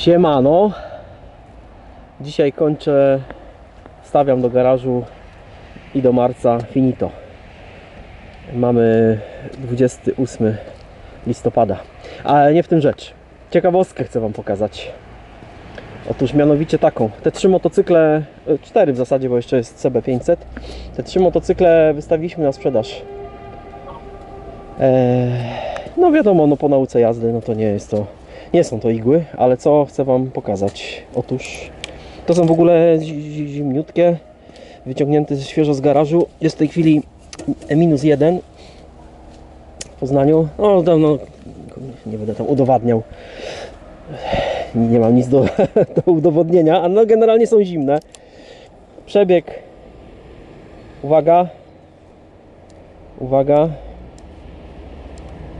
Siemano. Dzisiaj kończę, stawiam do garażu i do marca finito. Mamy 28 listopada. Ale nie w tym rzecz. Ciekawostkę chcę Wam pokazać. Otóż mianowicie taką. Te trzy motocykle, e, cztery w zasadzie, bo jeszcze jest CB500. Te trzy motocykle wystawiliśmy na sprzedaż. Eee, no wiadomo, no po nauce jazdy, no to nie jest to, nie są to igły, ale co chcę Wam pokazać? Otóż to są w ogóle zi- zi- zimniutkie, wyciągnięte świeżo z garażu. Jest w tej chwili minus jeden w Poznaniu. No, no, no nie będę tam udowadniał. Nie mam nic do, do udowodnienia, a no generalnie są zimne. Przebieg. Uwaga. Uwaga.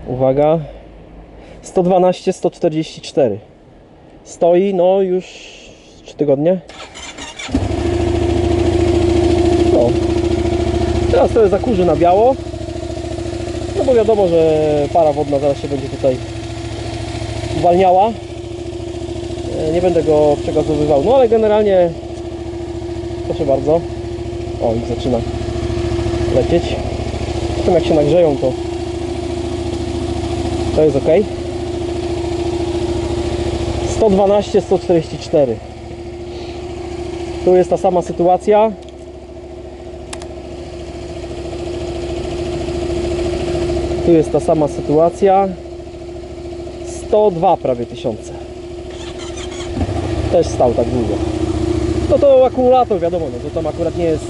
Uwaga. 112, 144. Stoi, no już 3 tygodnie. No. Teraz to zakurzy na biało. No bo wiadomo, że para wodna zaraz się będzie tutaj uwalniała. E, Nie będę go przegazowywał. No ale generalnie proszę bardzo. O, i zaczyna lecieć. Potem jak się nagrzeją to to jest ok. 112, 144. Tu jest ta sama sytuacja. Tu jest ta sama sytuacja. 102 prawie tysiące. Też stał tak długo. No to akumulator wiadomo, no to tam akurat nie jest.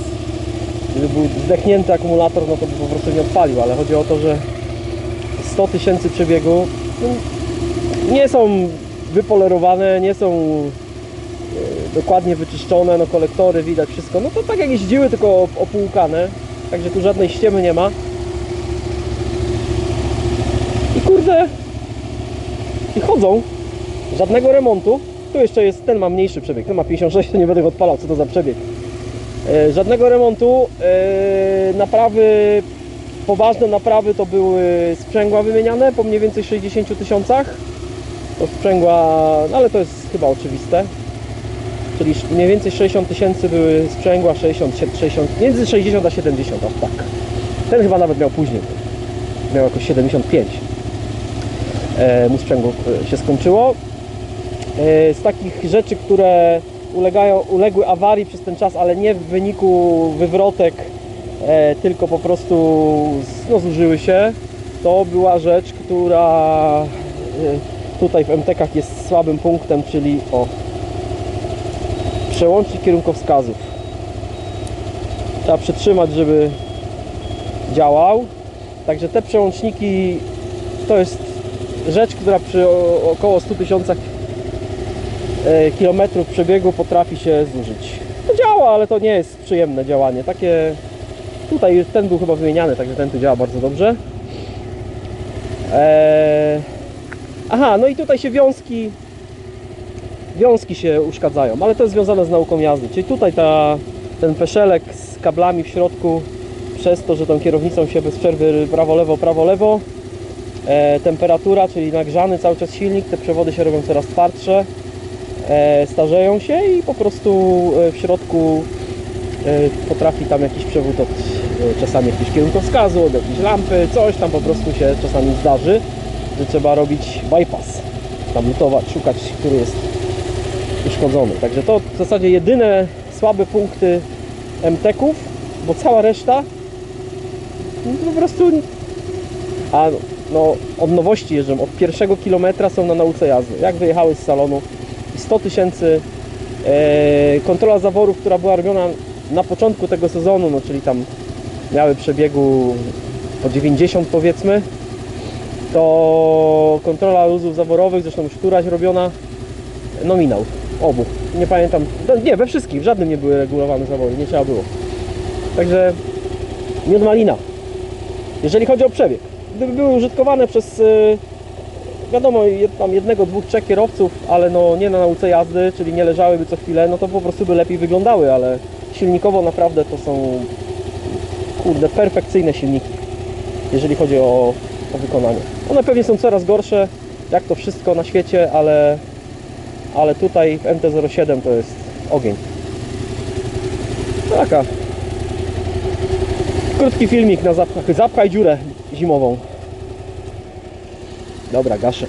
Gdyby był zdechnięty akumulator, no to by po prostu nie odpalił, ale chodzi o to, że 100 tysięcy przebiegu no, nie są wypolerowane, nie są e, dokładnie wyczyszczone, no kolektory widać wszystko, no to tak jak jeździły, tylko op- opłukane, także tu żadnej ściemy nie ma. I kurde, i chodzą, żadnego remontu. Tu jeszcze jest, ten ma mniejszy przebieg, ten ma 56, to nie będę go odpalał, co to za przebieg. E, żadnego remontu, e, naprawy poważne naprawy to były sprzęgła wymieniane po mniej więcej 60 tysiącach. Sprzęgła, no ale to jest chyba oczywiste. Czyli mniej więcej 60 tysięcy były sprzęgła, 60, 60, między 60 a 70, aż tak. Ten chyba nawet miał później. Miał jakoś 75. E, mu sprzęgło e, się skończyło. E, z takich rzeczy, które ulegają, uległy awarii przez ten czas, ale nie w wyniku wywrotek e, tylko po prostu no, zużyły się. To była rzecz, która e, tutaj w MTK jest słabym punktem, czyli o przełącznik kierunkowskazów. Trzeba przytrzymać, żeby działał. Także te przełączniki to jest rzecz, która przy około 100 tysiącach e, kilometrów przebiegu potrafi się zużyć. To działa, ale to nie jest przyjemne działanie. Takie Tutaj ten był chyba wymieniany, także ten tu działa bardzo dobrze. Eee... Aha, no i tutaj się wiązki wiązki się uszkadzają, ale to jest związane z nauką jazdy. Czyli tutaj ta, ten peszelek z kablami w środku przez to, że tą kierownicą się bez przerwy prawo-lewo, prawo-lewo e, temperatura, czyli nagrzany cały czas silnik, te przewody się robią coraz twardsze e, starzeją się i po prostu e, w środku e, potrafi tam jakiś przewód od e, czasami jakiegoś kierunkowskazu, od jakiejś lampy, coś tam po prostu się czasami zdarzy, że trzeba robić bypass, tam lutować, szukać, który jest uszkodzony. Także to w zasadzie jedyne słabe punkty MTK-ów, bo cała reszta no, po prostu a no, od nowości jeżdżą, od pierwszego kilometra są na nauce jazdy. Jak wyjechały z salonu i 100 tysięcy e, kontrola zaworów, która była robiona na początku tego sezonu, no czyli tam miały przebiegu po 90 powiedzmy, to kontrola luzów zaworowych, zresztą już któraś robiona, nominał obu. Nie pamiętam, no, nie, we wszystkich, w żadnym nie były regulowane zawory, nie trzeba było. Także miód malina, jeżeli chodzi o przebieg. Gdyby były użytkowane przez y, wiadomo, tam jednego, dwóch, trzech kierowców, ale no nie na nauce jazdy, czyli nie leżałyby co chwilę, no to po prostu by lepiej wyglądały, ale silnikowo naprawdę to są kurde, perfekcyjne silniki, jeżeli chodzi o, o wykonanie. One pewnie są coraz gorsze, jak to wszystko na świecie, ale ale tutaj w MT-07 to jest ogień. Taka. Krótki filmik na zapchaj, zapchaj dziurę zimową. Dobra, gaszę.